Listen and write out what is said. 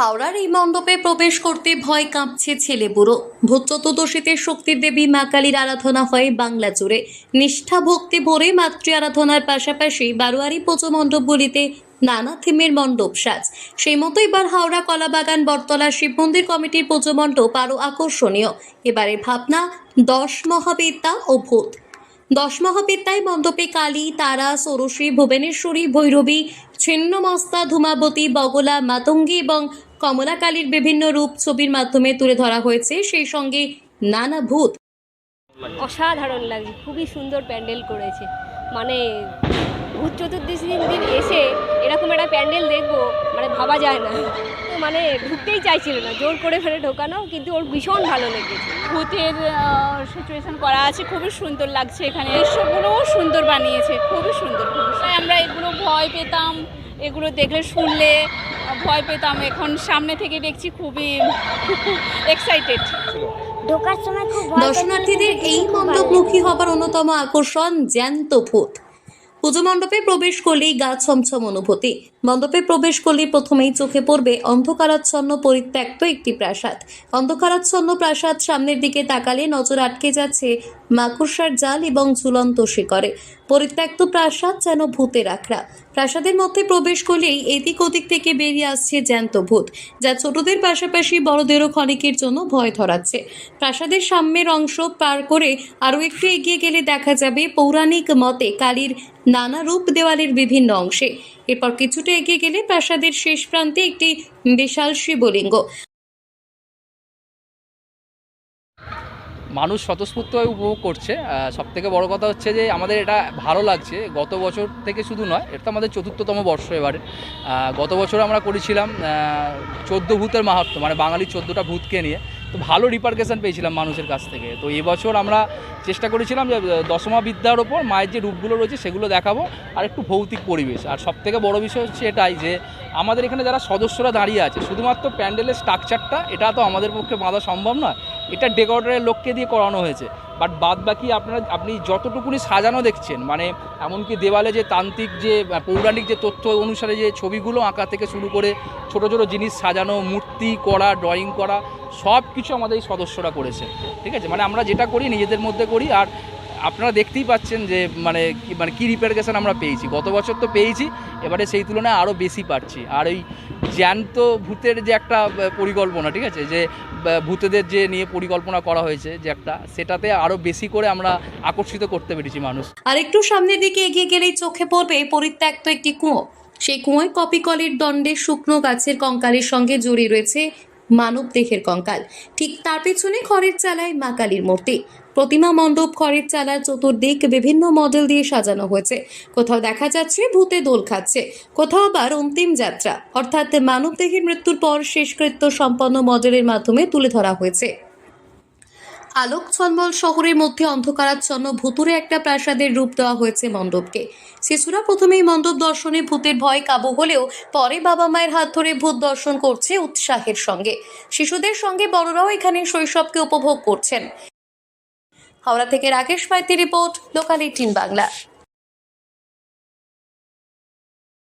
হাওড়ার এই মণ্ডপে প্রবেশ করতে ভয় কাঁপছে ছেলে বুড়ো। ভূত চতুর্দশীতে শক্তির দেবী মা কালীর আরাধনা হয় বাংলা জুড়ে। নিষ্ঠা ভক্তি ভরে মাতৃ আরাধনার পাশাপাশি বারোয়ারি পুজো মণ্ডপগুলিতে নানা থিমের মণ্ডপ সাজ। সেই মতো এবার হাওড়া কলাবাগান, বটতলা, শিব মন্দির কমিটির পুজো মণ্ডপ আরও আকর্ষণীয়। এবারে ভাবনা, দশ মহাবিদ্যা ও ভূত। দশ মহাবিদ্যায় মণ্ডপে কালী, তারা, ষোড়শী, ভুবনেশ্বরী, ভৈরবী, ছিন্নমস্তা, ধূমাবতী, বগলা, মাতঙ্গী এবং কমলাকালীর বিভিন্ন রূপ ছবির মাধ্যমে তুলে ধরা হয়েছে। সেই সঙ্গে নানা ভূত। অসাধারণ লাগছে খুবই সুন্দর প্যান্ডেল করেছে। মানে ভূত চতুর্দশী দিন এসে এরকম একটা প্যান্ডেল দেখব মানে ভাবা যায় না। তো মানে ঢুকতেই চাইছিল না জোর করে ফেলে ঢোকানো কিন্তু ওর ভীষণ ভালো লেগেছে। ভূতের সিচুয়েশন করা আছে খুবই সুন্দর লাগছে এখানে। দৃশ্যগুলোও সুন্দর বানিয়েছে খুবই সুন্দর। খুবই সুন্দর। আমরা এগুলো ভয় পেতাম এগুলো দেখলে শুনলে ভয় পেতাম। এখন সামনে থেকে দেখছি খুবই এক্সাইটেড দর্শনার্থীদের এই মণ্ডপমুখী হবার অন্যতম আকর্ষণ জ্যান্ত ভূত। পুজো মণ্ডপে প্রবেশ করলেই গা ছমছম অনুভূতি। মণ্ডপে প্রবেশ করলেই প্রথমেই চোখে পড়বে অন্ধকারাচ্ছন্ন পরিত্যক্ত একটি প্রাসাদ। অন্ধকারাচ্ছন্ন প্রাসাদ সামনের দিকে তাকালে নজর আটকে যাচ্ছে মাকড়সার জাল এবং ঝুলন্ত শিকরে পরিত্যক্ত প্রাসাদ যেন ভূতের আখড়া। প্রাসাদের মধ্যে প্রবেশ করলেই এদিক ওদিক থেকে বেরিয়ে আসছে জ্যান্ত ভূত, যা ছোটদের পাশাপাশি বড়দেরও ক্ষণিকের জন্য ভয় ধরাচ্ছে। প্রাসাদের সামনের অংশ পার করে আরও একটু এগিয়ে গেলে দেখা যাবে পৌরাণিক মতে কালীর নানা রূপ দেওয়ালের বিভিন্ন অংশে। এরপর কিছুটা এগিয়ে গেলে প্রাসাদের শেষ প্রান্তে একটি বিশাল শিবলিঙ্গ। মানুষ স্বতঃস্ফূর্তভাবে উপভোগ করছে। সব থেকে বড় কথা হচ্ছে যে আমাদের এটা ভালো লাগছে। গত বছর থেকে শুধু নয়, এটা তো আমাদের চতুর্থতম বর্ষ এবারে। গত বছর আমরা করেছিলাম চোদ্দ ভূতের মাহাত্ম মানে বাঙালির চোদ্দোটা ভূতকে নিয়ে। তো ভালো রিপার্কেশন পেয়েছিলাম মানুষের কাছ থেকে। তো এবছর আমরা চেষ্টা করেছিলাম যে দশমা বিদ্যার ওপর মায়ের যে রূপগুলো রয়েছে সেগুলো দেখাবো আর একটু ভৌতিক পরিবেশ। আর সব থেকে বড়ো বিষয় হচ্ছে এটাই যে, আমাদের এখানে যারা সদস্যরা দাঁড়িয়ে আছে, শুধুমাত্র প্যান্ডেলের স্ট্রাকচারটা এটা তো আমাদের পক্ষে বাঁধা সম্ভব নয়। এটা ডেকোরেটরের লোককে দিয়ে করানো হয়েছে। বাট বাদ বাকি আপনারা, আপনি যতটুকুনি সাজানো দেখছেন মানে এমনকি দেওয়ালে যে তান্ত্রিক যে পৌরাণিক যে তথ্য অনুসারে যে ছবিগুলো আঁকা থেকে শুরু করে ছোট ছোট জিনিস সাজানো, মূর্তি করা ড্রয়িং করা সব কিছু আমাদের এই সদস্যরা করেছে। ঠিক আছে? মানে আমরা যেটা করি, নিজেদের মধ্যে করি, আর আপনারা দেখতেই পাচ্ছেন যে মানে মানে কী রিপার্কেশন আমরা পেয়েছি। গত বছর তো পেয়েছি, এবারে সেই তুলনায় আরও বেশি পাচ্ছি আর ওই জ্যান্ত ভূতের যে একটা পরিকল্পনা, ঠিক আছে? যে ভূতেদের যে নিয়ে পরিকল্পনা করা হয়েছে, যে একটা, সেটাতে আরও বেশি করে আমরা আকর্ষিত করতে পেরেছি মানুষ। আর একটু সামনের দিকে এগিয়ে গেলেই চোখে পড়বে পরিত্যক্ত একটি কুঁয়ো। সেই কুঁয়োয় কপিকলের দণ্ডে শুকনো গাছের কঙ্কালের সঙ্গে জড়িয়ে রয়েছে মানব দেহের কঙ্কাল। ঠিক তার পেছনে খড়ের চালায় মা কালীর মূর্তি। প্রতিমা মণ্ডপ খড়ের চালার চতুর্দিক বিভিন্ন মডেল দিয়ে সাজানো হয়েছে। কোথাও দেখা যাচ্ছে ভূতে দোল খাচ্ছে, কোথাও আবার অন্তিম যাত্রা। অর্থাৎ মানব দেহের মৃত্যুর পর শেষকৃত্য সম্পন্ন মডেলের মাধ্যমে তুলে ধরা হয়েছে। আলোক ছন্মল শহরের মধ্যে অন্ধকারাচ্ছন্ন ভুতুরে একটা প্রাসাদের রূপ দেওয়া হয়েছে মণ্ডপকে। শিশুরা প্রথমেই মণ্ডপ দর্শনে ভূতের ভয় কাবু হলেও পরে বাবা মায়ের হাত ধরে ভূত দর্শন করছে উৎসাহের সঙ্গে। শিশুদের সঙ্গে বড়রাও এখানে শৈশবকে উপভোগ করছেন। হাওড়া থেকে Rakesh Maiti report, local eighteen Bangla.